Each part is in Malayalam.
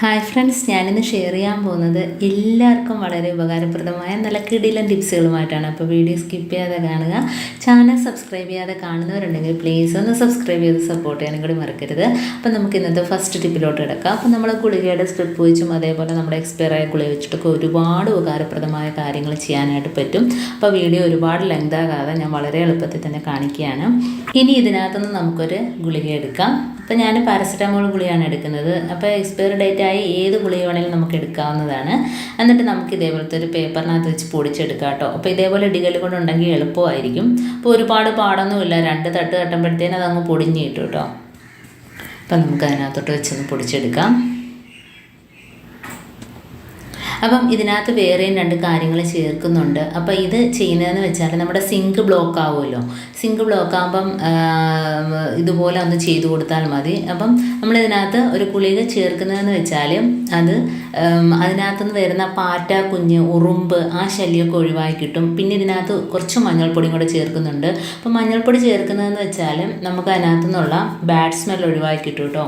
ഹായ് ഫ്രണ്ട്സ് ഞാനിന്ന് ഷെയർ ചെയ്യാൻ പോകുന്നത് എല്ലാവർക്കും വളരെ ഉപകാരപ്രദമായ നല്ല കിടിലൻ ടിപ്സുകളുമായിട്ടാണ്. അപ്പോൾ വീഡിയോ സ്കിപ്പ് ചെയ്യാതെ കാണുക. ചാനൽ സബ്സ്ക്രൈബ് ചെയ്യാതെ കാണുന്നവരുണ്ടെങ്കിൽ പ്ലീസ് ഒന്ന് സബ്സ്ക്രൈബ് ചെയ്ത് സപ്പോർട്ട് ചെയ്യാനും കൂടി മറക്കരുത്. അപ്പോൾ നമുക്ക് ഇന്നത്തെ ഫസ്റ്റ് ടിപ്പിലോട്ട് കിടക്കാം. അപ്പോൾ നമ്മൾ ഗുളികയുടെ സ്ട്രിപ്പ് വെച്ചും അതേപോലെ നമ്മുടെ എക്സ്പയർ ആയ ഗുളിക വെച്ചിട്ടൊക്കെ ഒരുപാട് ഉപകാരപ്രദമായ കാര്യങ്ങൾ ചെയ്യാനായിട്ട് പറ്റും. അപ്പോൾ വീഡിയോ ഒരുപാട് ലെങ്ത് ആകാതെ ഞാൻ വളരെ എളുപ്പത്തിൽ തന്നെ കാണിക്കുകയാണ്. ഇനി ഇതിനകത്തുനിന്ന് നമുക്കൊരു ഗുളിക എടുക്കാം. അപ്പോൾ ഞാൻ പാരസെറ്റാമോൾ ഗുളിയാണ് എടുക്കുന്നത്. അപ്പോൾ എക്സ്പയറി ഡേറ്റ് ആയി ഏത് ഗുളിക വേണമെങ്കിലും നമുക്ക് എടുക്കാവുന്നതാണ്. എന്നിട്ട് നമുക്ക് ഇതേപോലത്തെ ഒരു പേപ്പറിനകത്ത് വെച്ച് പൊടിച്ചെടുക്കാം കേട്ടോ. അപ്പോൾ ഇതേപോലെ ഇടികൾ കൊണ്ടുണ്ടെങ്കിൽ എളുപ്പമായിരിക്കും. അപ്പോൾ ഒരുപാട് പാടൊന്നുമില്ല. രണ്ട് തട്ട് തട്ടുമ്പോഴത്തേനും അതങ്ങ് പൊടിഞ്ഞ് കിട്ടും കേട്ടോ. അപ്പം നമുക്ക് അതിനകത്തോട്ട് വെച്ചൊന്ന് പൊടിച്ചെടുക്കാം. അപ്പം ഇതിനകത്ത് വേറെയും രണ്ട് കാര്യങ്ങൾ ചേർക്കുന്നുണ്ട്. അപ്പോൾ ഇത് ചെയ്യുന്നതെന്ന് വെച്ചാൽ നമ്മുടെ സിങ്ക് ബ്ലോക്ക് ആവുമല്ലോ. സിങ്ക് ബ്ലോക്ക് ആകുമ്പം ഇതുപോലെ ഒന്ന് ചെയ്തു കൊടുത്താൽ മതി. അപ്പം നമ്മൾ നമ്മളിതിനകത്ത് ഒരു കുളിക ചേർക്കുന്നതെന്ന് വെച്ചാൽ അത് അതിനകത്തുനിന്ന് വരുന്ന പാറ്റ കുഞ്ഞ് ഉറുമ്പ് ആ ശല്യമൊക്കെ ഒഴിവാക്കി കിട്ടും. പിന്നെ ഇതിനകത്ത് കുറച്ച് മഞ്ഞൾപ്പൊടിയും കൂടെ ചേർക്കുന്നുണ്ട്. അപ്പം മഞ്ഞൾപ്പൊടി ചേർക്കുന്നതെന്ന് വെച്ചാൽ നമുക്ക് അതിനകത്തു നിന്നുള്ള ബാഡ് സ്മെൽ ഒഴിവാക്കി കിട്ടും കേട്ടോ.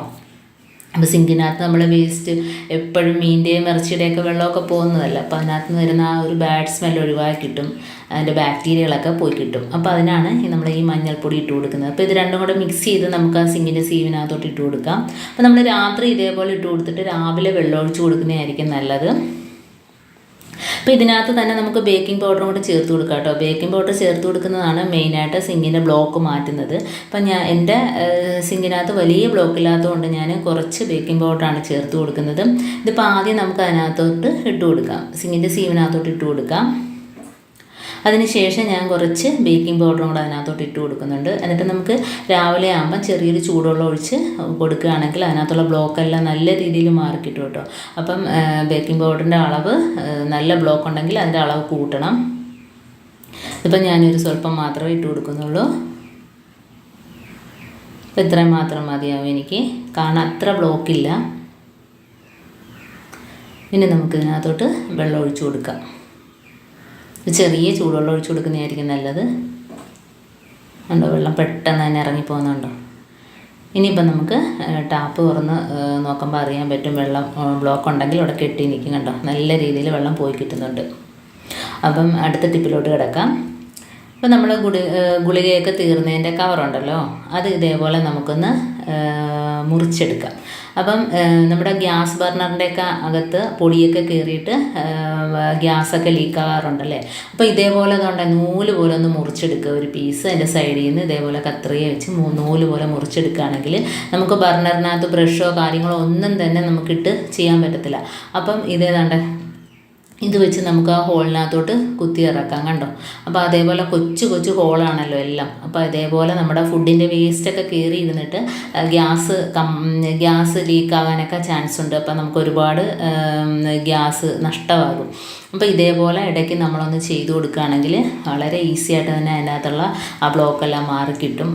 അപ്പോൾ സിങ്കിനകത്ത് നമ്മൾ വേസ്റ്റ് എപ്പോഴും മീന്റെയും ഇറച്ചിയുടെയൊക്കെ വെള്ളമൊക്കെ പോകുന്നതല്ല? അപ്പോൾ അതിനകത്ത് നിന്ന് വരുന്ന ആ ഒരു ബാഡ് സ്മെൽ ഒഴിവാക്കി കിട്ടും. അതിന്റെ ബാക്ടീരിയകളൊക്കെ പോയി കിട്ടും. അപ്പോൾ അതിനാണ് നമ്മൾ ഈ മഞ്ഞൾപ്പൊടി ഇട്ട് കൊടുക്കുന്നത്. അപ്പോൾ ഇത് രണ്ടും കൂടെ മിക്സ് ചെയ്ത് നമുക്ക് ആ സിങ്കിന്റെ സീവിനകത്തോട്ട് ഇട്ട് കൊടുക്കാം. അപ്പോൾ നമ്മൾ രാത്രി ഇതേപോലെ ഇട്ട് കൊടുത്തിട്ട് രാവിലെ വെള്ളം ഒഴിച്ച് കൊടുക്കുന്നതായിരിക്കും നല്ലത്. അപ്പോൾ ഇതിനകത്ത് തന്നെ നമുക്ക് ബേക്കിംഗ് പൗഡറും കൂടി ചേർത്ത് കൊടുക്കാം കേട്ടോ. ബേക്കിംഗ് പൗഡർ ചേർത്ത് കൊടുക്കുന്നതാണ് മെയിനായിട്ട് സിങ്കിന്റെ ബ്ലോക്ക് മാറ്റുന്നത്. അപ്പം ഞാൻ എന്റെ സിങ്കിനകത്ത് വലിയ ബ്ലോക്ക് ഇല്ലാത്തതുകൊണ്ട് ഞാൻ കുറച്ച് ബേക്കിംഗ് പൗഡറാണ് ചേർത്ത് കൊടുക്കുന്നത്. ഇതിപ്പോൾ ആദ്യം നമുക്ക് അതിനകത്തോട്ട് ഇട്ട് കൊടുക്കാം. സിങ്കിന്റെ സീവിനകത്തോട്ട് ഇട്ട് കൊടുക്കാം. അതിനുശേഷം ഞാൻ കുറച്ച് ബേക്കിംഗ് പൗഡറും കൂടെ അതിനകത്തോട്ട് ഇട്ട് കൊടുക്കുന്നുണ്ട്. എന്നിട്ട് നമുക്ക് രാവിലെ ആകുമ്പം ചെറിയൊരു ചൂടുവെള്ളം ഒഴിച്ച് കൊടുക്കുകയാണെങ്കിൽ അതിനകത്തുള്ള ബ്ലോക്കെല്ലാം നല്ല രീതിയിൽ മാറിക്കിട്ടും കേട്ടോ. അപ്പം ബേക്കിംഗ് പൗഡറിന്റെ അളവ് നല്ല ബ്ലോക്ക് ഉണ്ടെങ്കിൽ അതിന്റെ അളവ് കൂട്ടണം. ഇപ്പം ഞാനൊരു സ്വല്പം മാത്രമേ ഇട്ട് കൊടുക്കുന്നുള്ളൂ. അപ്പം ഇത്രയും മാത്രം മതിയാവും എനിക്ക്. കാരണം അത്ര ബ്ലോക്കില്ല ഇനി നമുക്ക് ഇതിനകത്തോട്ട് വെള്ളം ഒഴിച്ചു കൊടുക്കാം. ചെറിയ ചൂടുവെള്ളം ഒഴിച്ചു കൊടുക്കുന്നതായിരിക്കും നല്ലത്. ഉണ്ടോ വെള്ളം പെട്ടെന്ന് തന്നെ ഇറങ്ങി പോകുന്നുണ്ടോ? ഇനിയിപ്പം നമുക്ക് ടാപ്പ് തുറന്ന് നോക്കുമ്പോൾ അറിയാൻ പറ്റും വെള്ളം ബ്ലോക്ക് ഉണ്ടെങ്കിൽ അവിടെ കെട്ടി നിൽക്കും കണ്ടോ. നല്ല രീതിയിൽ വെള്ളം പോയി കിട്ടുന്നുണ്ട്. അപ്പം അടുത്ത ടിപ്പിലോട്ട് കിടക്കാം. ഇപ്പം നമ്മൾ ഗുളി ഗുളികയൊക്കെ തീർന്നതിന്റെ കവറുണ്ടല്ലോ അത് ഇതേപോലെ നമുക്കൊന്ന് മുറിച്ചെടുക്കാം. അപ്പം നമ്മുടെ ഗ്യാസ് ബർണറിന്റെയൊക്കെ അകത്ത് പൊടിയൊക്കെ കയറിയിട്ട് ഗ്യാസൊക്കെ ലീക്ക് ആകാറുണ്ടല്ലേ അപ്പോൾ ഇതേപോലെ അതുകൊണ്ട് നൂൽ പോലെ ഒന്ന് മുറിച്ചെടുക്കുക. ഒരു പീസ് അതിന്റെ സൈഡിൽ നിന്ന് ഇതേപോലെ കത്രിക വെച്ച് നൂൽ പോലെ മുറിച്ചെടുക്കുകയാണെങ്കിൽ നമുക്ക് ബർണറിനകത്ത് ബ്രഷോ കാര്യങ്ങളോ ഒന്നും തന്നെ നമുക്കിട്ട് ചെയ്യാൻ പറ്റത്തില്ല. അപ്പം ഇതേതാണ്ട് ഇത് വെച്ച് നമുക്ക് ആ ഹോളിനകത്തോട്ട് കുത്തി ഇറക്കാം കണ്ടോ? അപ്പോൾ അതേപോലെ കൊച്ചു കൊച്ചു ഹോളാണല്ലോ എല്ലാം. അപ്പോൾ അതേപോലെ നമ്മുടെ ഫുഡിന്റെ വേസ്റ്റൊക്കെ കയറി ഇരുന്നിട്ട് ഗ്യാസ് കം ഗ്യാസ് ലീക്ക് ആകാനൊക്കെ ചാൻസ് ഉണ്ട്. അപ്പോൾ നമുക്ക് ഒരുപാട് ഗ്യാസ് നഷ്ടമാകും. അപ്പോൾ ഇതേപോലെ ഇടയ്ക്ക് നമ്മളൊന്ന് ചെയ്തു കൊടുക്കുകയാണെങ്കിൽ വളരെ ഈസി ആയിട്ട് തന്നെ അതിനകത്തുള്ള ആ ബ്ലോക്കെല്ലാം മാറി കിട്ടും.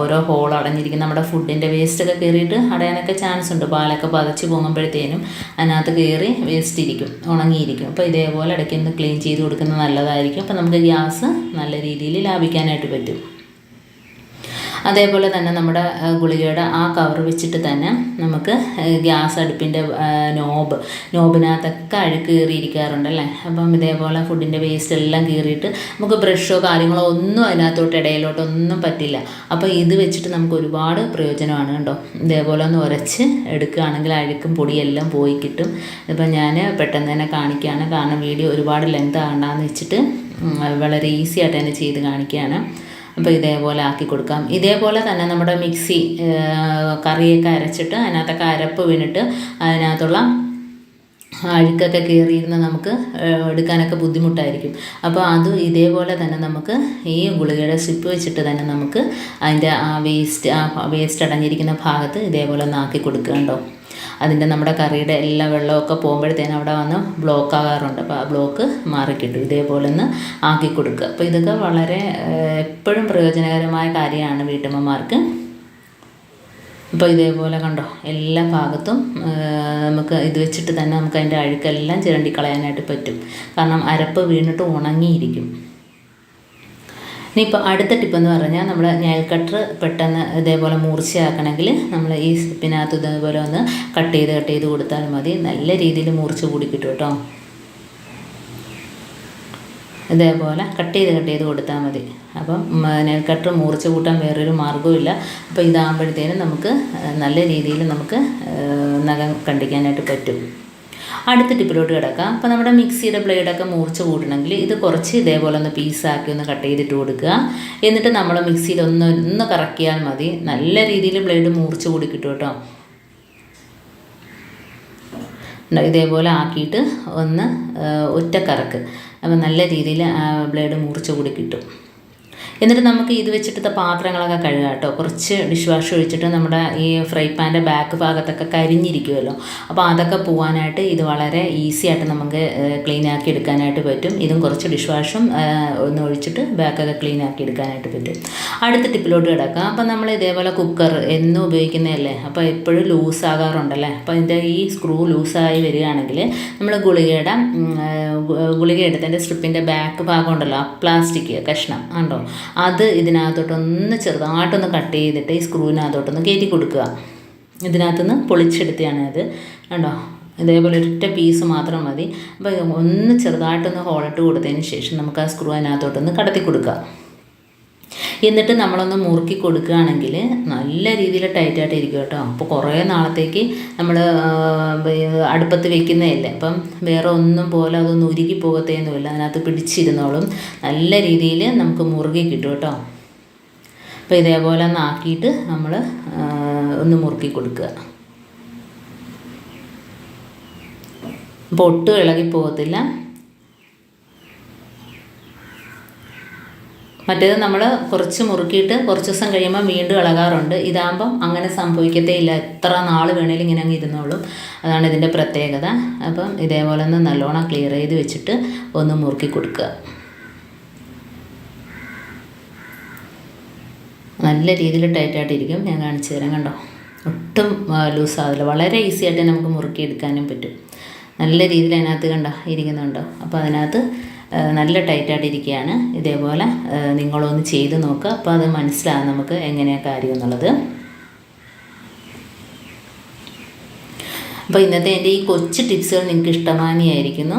ഓരോ ഹോൾ അടഞ്ഞിരിക്കുന്ന നമ്മുടെ ഫുഡിന്റെ വേസ്റ്റൊക്കെ കയറിയിട്ട് അടയാനൊക്കെ ചാൻസ് ഉണ്ട്. പാലൊക്കെ പതച്ച് പോകുമ്പോഴത്തേനും അതിനകത്ത് കയറി വേസ്റ്റ് ഇരിക്കും ഉണങ്ങിയിരിക്കും. അപ്പോൾ ഇതേപോലെ ഇടയ്ക്ക് ഒന്ന് ക്ലീൻ ചെയ്ത് കൊടുക്കുന്നത് നല്ലതായിരിക്കും. അപ്പോൾ നമുക്ക് ഗ്യാസ് നല്ല രീതിയിൽ ലാഭിക്കാനായിട്ട് പറ്റും. അതേപോലെ തന്നെ നമ്മുടെ ഗുളികയുടെ ആ കവർ വെച്ചിട്ട് തന്നെ നമുക്ക് ഗ്യാസ് അടുപ്പിന്റെ നോബ് നോബിനകത്തൊക്കെ അഴുക്ക് കയറിയിരിക്കാറുണ്ടല്ലേ അപ്പം ഇതേപോലെ ഫുഡിന്റെ വേസ്റ്റ് എല്ലാം കീറിയിട്ട് നമുക്ക് ബ്രഷോ കാര്യങ്ങളോ ഒന്നും അതിനകത്തോട്ട് ഇടയിലോട്ടൊന്നും പറ്റില്ല. അപ്പോൾ ഇത് വെച്ചിട്ട് നമുക്ക് ഒരുപാട് പ്രയോജനമാണ് കേട്ടോ. ഇതേപോലെ ഒന്ന് ഉരച്ച് എടുക്കുകയാണെങ്കിൽ അഴുക്കും പൊടിയെല്ലാം പോയി കിട്ടും. ഇപ്പം ഞാൻ പെട്ടെന്ന് തന്നെ കാണിക്കുകയാണ്. കാരണം വീഡിയോ ഒരുപാട് ലെങ്ത് ആകണ്ടെന്ന് വെച്ചിട്ട് വളരെ ഈസി ആയിട്ട് തന്നെ ചെയ്ത് കാണിക്കുകയാണ്. അപ്പോൾ ഇതേപോലെ ആക്കി കൊടുക്കാം. ഇതേപോലെ തന്നെ നമ്മുടെ മിക്സി കറിയൊക്കെ അരച്ചിട്ട് അതിനകത്തൊക്കെ അരപ്പ് വീണിട്ട് അതിനകത്തുള്ള അഴുക്കൊക്കെ കയറിയിരുന്ന് നമുക്ക് എടുക്കാനൊക്കെ ബുദ്ധിമുട്ടായിരിക്കും. അപ്പോൾ അതും ഇതേപോലെ തന്നെ നമുക്ക് ഈ ഗുളികയുടെ സിപ്പ് വെച്ചിട്ട് തന്നെ നമുക്ക് അതിന്റെ ആ വേസ്റ്റ് ആ വേസ്റ്റ് അടഞ്ഞിരിക്കുന്ന ഭാഗത്ത് ഇതേപോലെ ഒന്ന് ആക്കി കൊടുക്കുക അതിന്റെ നമ്മുടെ കറിയുടെ എല്ലാ വെള്ളമൊക്കെ പോകുമ്പോഴത്തേനും അവിടെ വന്ന് ബ്ലോക്ക് ആകാറുണ്ട്. അപ്പോൾ ആ ബ്ലോക്ക് മാറിക്കിട്ടും. ഇതേപോലെ ഒന്ന് ആക്കി കൊടുക്കുക. അപ്പോൾ ഇതൊക്കെ വളരെ എപ്പോഴും പ്രയോജനകരമായ കാര്യമാണ് വീട്ടമ്മമാർക്ക്. അപ്പോൾ ഇതേപോലെ കണ്ടോ എല്ലാ ഭാഗത്തും നമുക്ക് ഇത് വെച്ചിട്ട് തന്നെ നമുക്ക് അതിന്റെ അഴുക്കെല്ലാം ചിരണ്ടിക്കളയാനായിട്ട് പറ്റും. കാരണം അരപ്പ് വീണിട്ട് ഉണങ്ങിയിരിക്കും. ഇനിയിപ്പോൾ അടുത്ത ടിപ്പ് എന്ന് പറഞ്ഞാൽ നമ്മൾ ഞയൽ കട്ടർ പെട്ടെന്ന് ഇതേപോലെ മൂർച്ചയാക്കണമെങ്കിൽ നമ്മൾ ഈ സ്റ്റിപ്പിനകത്ത് ഇതേപോലെ ഒന്ന് കട്ട് ചെയ്ത് കട്ട് ചെയ്ത് കൊടുത്താൽ മതി. നല്ല രീതിയിൽ മൂർച്ച കൂടി കിട്ടും കേട്ടോ. ഇതേപോലെ കട്ട് ചെയ്ത് കട്ട് ചെയ്ത് കൊടുത്താൽ മതി. അപ്പം നെൽ മൂർച്ച കൂട്ടാൻ വേറൊരു മാർഗവുമില്ല അപ്പോൾ ഇതാകുമ്പോഴത്തേനും നമുക്ക് നല്ല രീതിയിൽ നമുക്ക് നഖം കണ്ടിക്കാനായിട്ട് പറ്റും. അടുത്ത ടിപ്പിലോട്ട് കിടക്കാം. അപ്പോൾ നമ്മുടെ മിക്സിയുടെ ബ്ലേഡൊക്കെ മൂർച്ച കൂട്ടണമെങ്കിൽ ഇത് കുറച്ച് ഇതേപോലെ ഒന്ന് പീസാക്കി ഒന്ന് കട്ട് ചെയ്തിട്ട് കൊടുക്കുക. എന്നിട്ട് നമ്മൾ മിക്സിയിൽ ഒന്ന് ഒന്ന് കറക്കിയാൽ മതി. നല്ല രീതിയിൽ ബ്ലേഡ് മൂർച്ച കൂടി കിട്ടും കേട്ടോ. ഇതേപോലെ ആക്കിയിട്ട് ഒന്ന് ഒറ്റ കറക്ക്. അപ്പോൾ നല്ല രീതിയിൽ ബ്ലേഡ് മൂർച്ച കൂടി കിട്ടും. എന്നിട്ട് നമുക്ക് ഇത് വെച്ചിട്ടത്തെ പാത്രങ്ങളൊക്കെ കഴുകാം കേട്ടോ. കുറച്ച് ഡിഷ് വാഷ് ഒഴിച്ചിട്ട് നമ്മുടെ ഈ ഫ്രൈ പാന്റെ ബാക്ക് ഭാഗത്തൊക്കെ കരിഞ്ഞിരിക്കുമല്ലോ അപ്പോൾ അതൊക്കെ പോകാനായിട്ട് ഇത് വളരെ ഈസി ആയിട്ട് നമുക്ക് ക്ലീൻ ആക്കി എടുക്കാനായിട്ട് പറ്റും. ഇതും കുറച്ച് ഡിഷ് വാഷും ഒന്ന് ഒഴിച്ചിട്ട് ബാക്കൊക്കെ ക്ലീൻ ആക്കി എടുക്കാനായിട്ട് പറ്റും. അടുത്ത ടിപ്പിലോട്ട് കിടക്കാം. അപ്പോൾ നമ്മൾ ഇതേപോലെ കുക്കർ എന്നും ഉപയോഗിക്കുന്നതല്ലേ? അപ്പോൾ എപ്പോഴും ലൂസ് ആകാറുണ്ടല്ലേ? അപ്പോൾ ഇതിന്റെ ഈ സ്ക്രൂ ലൂസായി വരികയാണെങ്കിൽ നമ്മൾ ഗുളികയുടെ ഗുളിക എടുത്തതിന്റെ സ്ട്രിപ്പിന്റെ ബാക്ക് ഭാഗം ഉണ്ടല്ലോ പ്ലാസ്റ്റിക് കഷ്ണം ഉണ്ടോ അത് ഇതിനകത്തോട്ടൊന്ന് ചെറുതായിട്ടൊന്ന് കട്ട് ചെയ്തിട്ട് ഈ സ്ക്രൂവിനകത്തോട്ടൊന്ന് കയറ്റി കൊടുക്കുക. ഇതിനകത്തുനിന്ന് പൊളിച്ചെടുത്തതാണ് അത് കണ്ടോ? ഇതേപോലെ ഒറ്റ പീസ് മാത്രം മതി. അപ്പോൾ ഒന്ന് ചെറുതായിട്ടൊന്ന് ഹോളിട്ട് കൊടുത്തതിന് ശേഷം നമുക്ക് ആ സ്ക്രൂ അതിനകത്തോട്ടൊന്ന് കടത്തി കൊടുക്കുക. എന്നിട്ട് നമ്മളൊന്ന് മുറുക്കി കൊടുക്കുകയാണെങ്കിൽ നല്ല രീതിയിൽ ടൈറ്റായിട്ട് ഇരിക്കും കേട്ടോ. അപ്പോൾ കുറേ നാളത്തേക്ക് നമ്മൾ അടുപ്പത്ത് വെക്കുന്നതല്ലേ. അപ്പം വേറെ ഒന്നും പോലെ അതൊന്നും ഉരുകി പോകത്തേന്നുമില്ല. അതിനകത്ത് പിടിച്ചിരുന്നോളും നല്ല രീതിയിൽ നമുക്ക് മുറുകി കിട്ടും കേട്ടോ. അപ്പോൾ ഇതേപോലെ ഒന്ന് ആക്കിയിട്ട് നമ്മൾ ഒന്ന് മുറുക്കി കൊടുക്കുക. അപ്പോൾ ഒട്ടും ഇളകി പോകത്തില്ല. മറ്റേത് നമ്മൾ കുറച്ച് മുറുക്കിയിട്ട് കുറച്ച് ദിവസം കഴിയുമ്പോൾ വീണ്ടും ഇളകാറുണ്ട്. ഇതാകുമ്പം അങ്ങനെ സംഭവിക്കത്തേ ഇല്ല എത്ര നാൾ വേണേലും ഇങ്ങനെ അങ്ങ് ഇരുന്നോളും. അതാണ് ഇതിന്റെ പ്രത്യേകത. അപ്പം ഇതേപോലെ ഒന്ന് നല്ലോണം ക്ലിയർ ചെയ്ത് വെച്ചിട്ട് ഒന്ന് മുറുക്കി കൊടുക്കുക. നല്ല രീതിയിൽ ടൈറ്റായിട്ടിരിക്കും ഞാൻ കാണിച്ചു തരാം കണ്ടോ? ഒട്ടും ലൂസ് ആവില്ല. വളരെ ഈസി ആയിട്ട് നമുക്ക് മുറുക്കി എടുക്കാനും പറ്റും. നല്ല രീതിയിൽ അതിനകത്ത് കണ്ടോ ഇരിക്കുന്നുണ്ടോ? അപ്പോൾ അതിനകത്ത് നല്ല ടൈറ്റായിട്ട് ഇരിക്കുകയാണ് ഇതേപോലെ നിങ്ങളൊന്ന് ചെയ്ത് നോക്കുക അപ്പോൾ അത് മനസ്സിലാകും നമുക്ക് എങ്ങനെയാണ് കാര്യം എന്നുള്ളത്. അപ്പോൾ ഇന്നത്തെ എന്റെ ഈ കൊച്ചു ടിപ്സുകൾ നിങ്ങൾക്ക് ഇഷ്ടമാനിയായിരിക്കുന്നു